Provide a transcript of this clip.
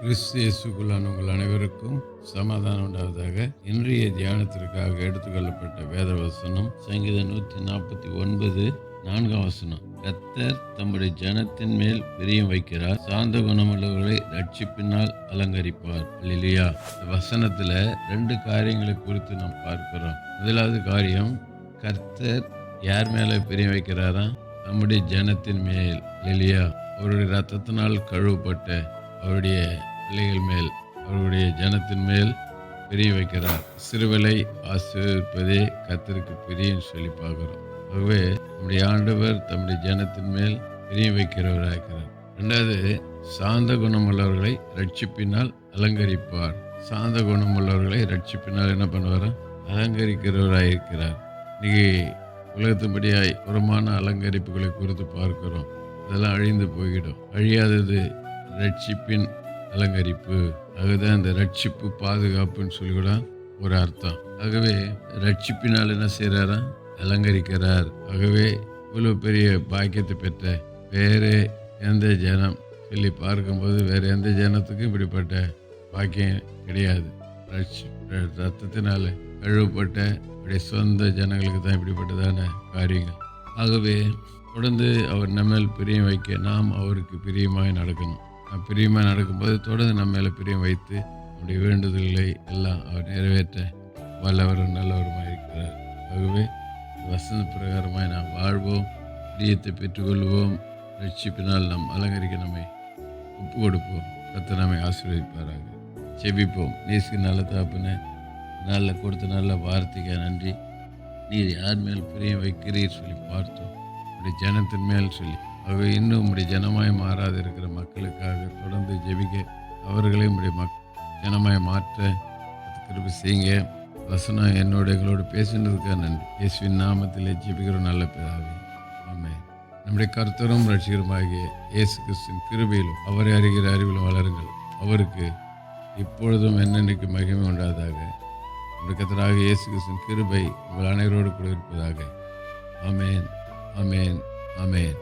கிறிஸ்து இயேசுக்குள்ளான உங்கள் அனைவருக்கும் சமாதானம் உண்டாவதாக இன்றைய தியானத்திற்காக எடுத்துக்கொள்ளப்பட்ட வேத வசனம் சங்கீதம் நூற்றி நாற்பத்தி ஒன்பது நான்காம் வசனம். கத்தர் தம்முடைய ஜனத்தின் மேல் பிரியம் வைக்கிறார் சாந்த குணமுள்ளவர்களை ரட்சிப்பினால் அலங்கரிப்பார். இல்லையா இந்த வசனத்துல ரெண்டு காரியங்களை குறித்து நாம் பார்க்கிறோம். முதலாவது காரியம் கர்த்தர் யார் மேல பிரியம் வைக்கிறாரா? நம்முடைய ஜனத்தின் மேல். இல்லையா அவருடைய ரத்தத்தினால் கழுவப்பட்ட அவருடைய பிள்ளைகள் மேல் அவருடைய ஜனத்தின் மேல் பிரிய வைக்கிறார். சிறுவலை ஆசிர்வதிப்பதே கத்தருக்கு பிரியம் சொல்லி பார்க்குறோம். ஆகவே நம்முடைய ஆண்டவர் தம்முடைய ஜனத்தின் மேல் பிரிய வைக்கிறவராகிறார் ரெண்டாவது சாந்த குணமுள்ளவர்களை ரட்சிப்பினால் அலங்கரிப்பார். சாந்த குணமுள்ளவர்களை ரட்சிப்பினால் என்ன பண்ணுவார்? அலங்கரிக்கிறவராயிருக்கிறார் இன்னைக்கு உலகத்தின்படியாய் புறமான அலங்கரிப்புகளை குறித்து பார்க்கிறோம். அதெல்லாம் அழிந்து போய்கிடும். அழியாதது ரட்சிப்பின் அலங்கரிப்பு அதுதான் இந்த ரட்சிப்பு பாதுகாப்புன்னு சொல்லி கூட ஒரு அர்த்தம். ஆகவே ரட்சிப்பினால் என்ன செய்கிறாரா அலங்கரிக்கிறார். ஆகவே இவ்வளோ பெரிய பாக்கியத்தை பெற்ற வேறு எந்த ஜனம் சொல்லி பார்க்கும்போது வேறு எந்த ஜனத்துக்கும் இப்படிப்பட்ட பாக்கியம் கிடையாது. ரட்சி ரத்தத்தினால் கழுவப்பட்ட இப்படி சொந்த ஜனங்களுக்கு தான் இப்படிப்பட்டதான காரியங்கள். ஆகவே தொடர்ந்து அவர் நம்மேல் பிரியம் வைக்க நாம் அவருக்கு பிரியமாய் நடக்கணும். பிரியமாக நடக்கும்போது தொடர்ந்து நம்ம மேலே பிரியம் வைத்து நம்முடைய வேண்டுதல்களை எல்லாம் அவர் நிறைவேற்ற வல்லவரும் நல்லவருமாக இருக்கிறார். ஆகவே வசந்த பிரகாரமாய் நாம் வாழ்வோம் பிரியத்தை பெற்றுக்கொள்வோம். ரட்சிப்பினால் நாம் அலங்கரிக்க நம்மை ஒப்பு கொடுப்போம் கத்த நம்மை ஆசீர்வதிப்பாராக. செபிப்போம் நேசுக்கு நல்ல தாப்புன்னு நல்ல கொடுத்த நல்ல வார்த்தைக்கு நன்றி. நீர் யார் மேல் பிரியம் வைக்கிறீர் சொல்லி பார்த்தோம். உடைய ஜனத்தின் மேல் சொல்லி ஆகவே இன்னும் உம்முடைய ஜனமாய் மாறாது இருக்கிற மக்களுக்காக தொடர்ந்து ஜெபிக்க அவர்களையும் உம்முடைய மக் ஜனமாய் மாற்ற கிருபை செய்யுங்க. வசனம் என்னோட எங்களோடு பேசினதுக்காக நன்றி. இயேசுவின் நாமத்திலே ஜெபிக்கிறோம் நல்ல பிதாவே. ஆமே நம்முடைய கர்த்தரும் ரட்சிகருமாகிய இயேசு கிறிஸ்தின் கிருபையிலும் அவரை அறிகிற அறிவிலும் வளருங்கள். அவருக்கு இப்பொழுதும் என்னென்னைக்கு மகிமை உண்டாதாக நம்முடைய இயேசு கிறிஸ்தின் கிருபை உங்கள் அனைவரோடு கூட இருப்பதாக. ஆமேன். ஆமேன். ஆமேன்.